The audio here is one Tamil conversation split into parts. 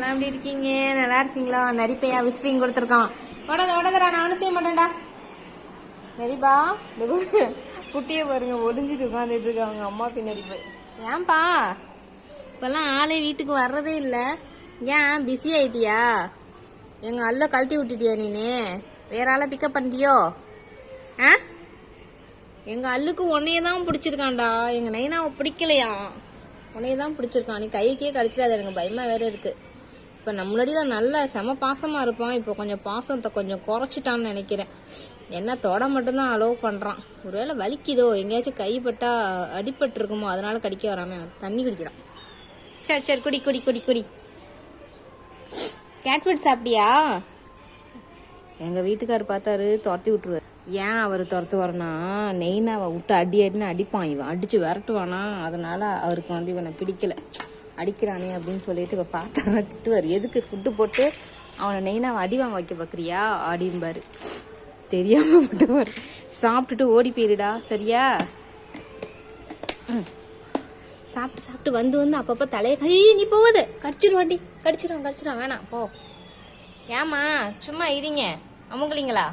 எல்லாம் எப்படி இருக்கீங்க? நல்லா இருக்கீங்களா? நரிப்பையா விசிறிங் கொடுத்துருக்கான். உடத உடதரா நானும் செய்ய மாட்டேன்டா. நரிப்பா குட்டியை பாருங்க ஒடிஞ்சிட்டு உட்காந்துட்டு இருக்காங்க அம்மா பின்னாடி போய். ஏன்பா? இப்பெல்லாம் ஆளே வீட்டுக்கு வர்றதே இல்லை. ஏன் பிஸி ஆயிட்டியா? எங்கள் அல்ல கழட்டி விட்டுட்டியா நீனு? வேற ஆளை பிக்கப் பண்ணிட்டியோ? ஆ? எங்கள் அல்லுக்கு உன்னையே தான் பிடிச்சிருக்கான்டா. எங்கள் நைனாவை பிடிக்கலையா உனையே தான் பிடிச்சிருக்கான். நீ கைக்கே கடிச்சிடாத எனக்கு பயமாக வேற இருக்குது இப்போ நம்ம முன்னாடிலாம் நல்ல செம பாசமாக இருப்பான். இப்போ கொஞ்சம் பாசத்தை கொஞ்சம் குறைச்சிட்டான்னு நினைக்கிறேன். என்ன தொட மட்டும்தான் அலோவ் பண்ணுறான் ஒருவேளை வலிக்குதோ எங்கேயாச்சும் கைப்பட்டா அடிபட்டுருக்குமோ அதனால கடிக்க வராமல் எனக்கு தண்ணி குடிக்கிறான். சரி சரி குடி குடி குடி குடி. கேட் ஃபுட் சாப்பிட்டியா? எங்கள் வீட்டுக்காரர் பார்த்தாரு துரத்தி விட்டுருவாரு. ஏன் அவர் துரத்து வரனா நெய்னாவை விட்டு அடி அடின்னு அடிப்பான். இவன் அடித்து விரட்டுவானா? அதனால் அவருக்கு வந்து இவனை பிடிக்கல. அடிக்கிறானே அப்படின்னு சொல்லிட்டு இப்போ பார்த்தானா திட்டுவார். எதுக்கு ஃபுட்டு போட்டு அவனை நெய்னா அவன் வாங்க வைக்க பார்க்குறியா? அடிம்பார் தெரியாமல் விட்டுவார். சாப்பிட்டுட்டு ஓடி போயிருடா சரியா? சாப்பிட்டு சாப்பிட்டு வந்து வந்து அப்பப்போ தலையை கை நீ போகுது. கடிச்சிருவாண்டி கடிச்சிருவான் கடிச்சிருவான் வேணாம் போ. ஏமா சும்மா இருங்க. அமுங்குலிங்களா?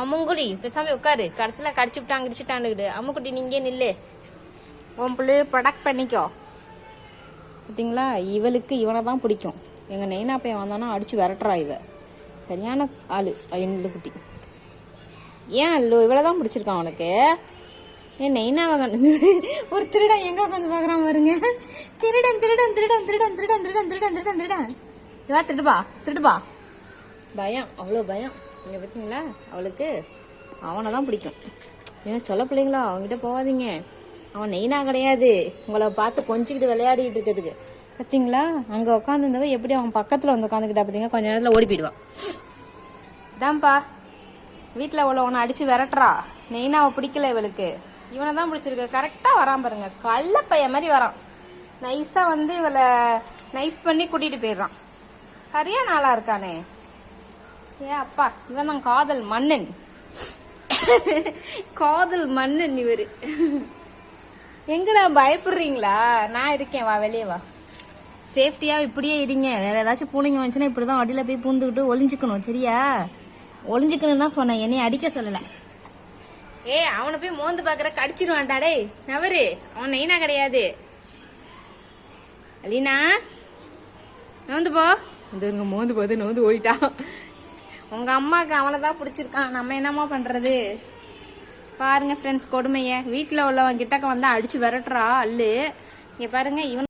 அமுங்குலி பேசாமல் உட்காரு. கடைசியில் கடிச்சு விட்டான் கடிச்சுட்டான்னுக்கிட்டு அம்முக்குட்டி நீங்க நில்லு. உன் பிள்ளைய ப்ரொடக்ட் பண்ணிக்கோ. பார்த்தீங்களா இவளுக்கு இவனை தான் பிடிக்கும். எங்கள் நெய்னா பையன் வந்தானா அடித்து விரட்டுறா இவ. சரியான ஆள் எண்ணு குட்டி. ஏன் அல்லோ இவளை தான் பிடிச்சிருக்கான் உனக்கு? ஏன் நெய்னாவை கண்டு ஒரு திருடன் எங்கே உட்காந்து பார்க்குறான் பாருங்க. திருடன் திருடன் திருடன் திருடன் திருடன் திருடன் திருடன் திருடன் திருடன். இவா திருடுபா திருடுபா பயம் அவ்வளோ பயம். நீங்கள் பார்த்தீங்களா அவளுக்கு அவனை தான் பிடிக்கும். ஏன் சொல்ல பிள்ளைங்களா? அவங்ககிட்ட போகாதீங்க. அவன் நெய்னா கிடையாது. உங்களை பார்த்து கொஞ்சிக்கிட்டு விளையாடிட்டு இருக்கிறதுக்கு. பார்த்தீங்களா அங்கே உட்காந்துருந்தவ எப்படி அவன் பக்கத்தில் வந்து உட்காந்துக்கிட்டா பார்த்தீங்க கொஞ்ச நேரத்தில் ஓடி போயிடுவான் இதான்ப்பா. வீட்டில் உள்ள உன்னை அடிச்சு விரட்டுறா. நெய்னாவை பிடிக்கல இவளுக்கு. இவனை தான் பிடிச்சிருக்கு. கரெக்டாக வரான் பாருங்க. கள்ளப்பைய மாதிரி வரான். நைஸாக வந்து இவளை நைஸ் பண்ணி கூட்டிகிட்டு போயிடுறான். சரியா நாளாக இருக்கானே? ஏ அப்பா இவன் தான் காதல் மன்னன். காதல் மன்னன் இவர். எங்கடா பயப்படுறீங்களா? நான் இருக்கேன் வா வெளியே வா. சேஃப்டியா இப்படியே இருங்க. வேற ஏதாச்சும் பூனைங்க வந்துச்சுன்னா இப்படிதான் அடியில போய் பூந்துக்கிட்டு ஒளிஞ்சுக்கணும் சரியா? ஒளிஞ்சுக்கணும் தான் சொன்னேன். என்னைய அடிக்க சொல்லல. ஏ அவனை போய் மோந்து பாக்குற கடிச்சிருவான்டா டேய். நவரு அவன் நெய்னா கிடையாது. அலீனா நோந்து போ. இந்த மோந்து போது நோந்து ஓடிட்டான். உங்க அம்மாக்கு அவனை தான் பிடிச்சிருக்கான். நம்ம என்னம்மா பண்றது? பாருங்க ஃப்ரெண்ட்ஸ் கொடுமைய. வீட்டில் உள்ளவன் கிட்டக்க வந்தா அடிச்சு விரட்டுறா அல்லு இங்கே பாருங்க இவன்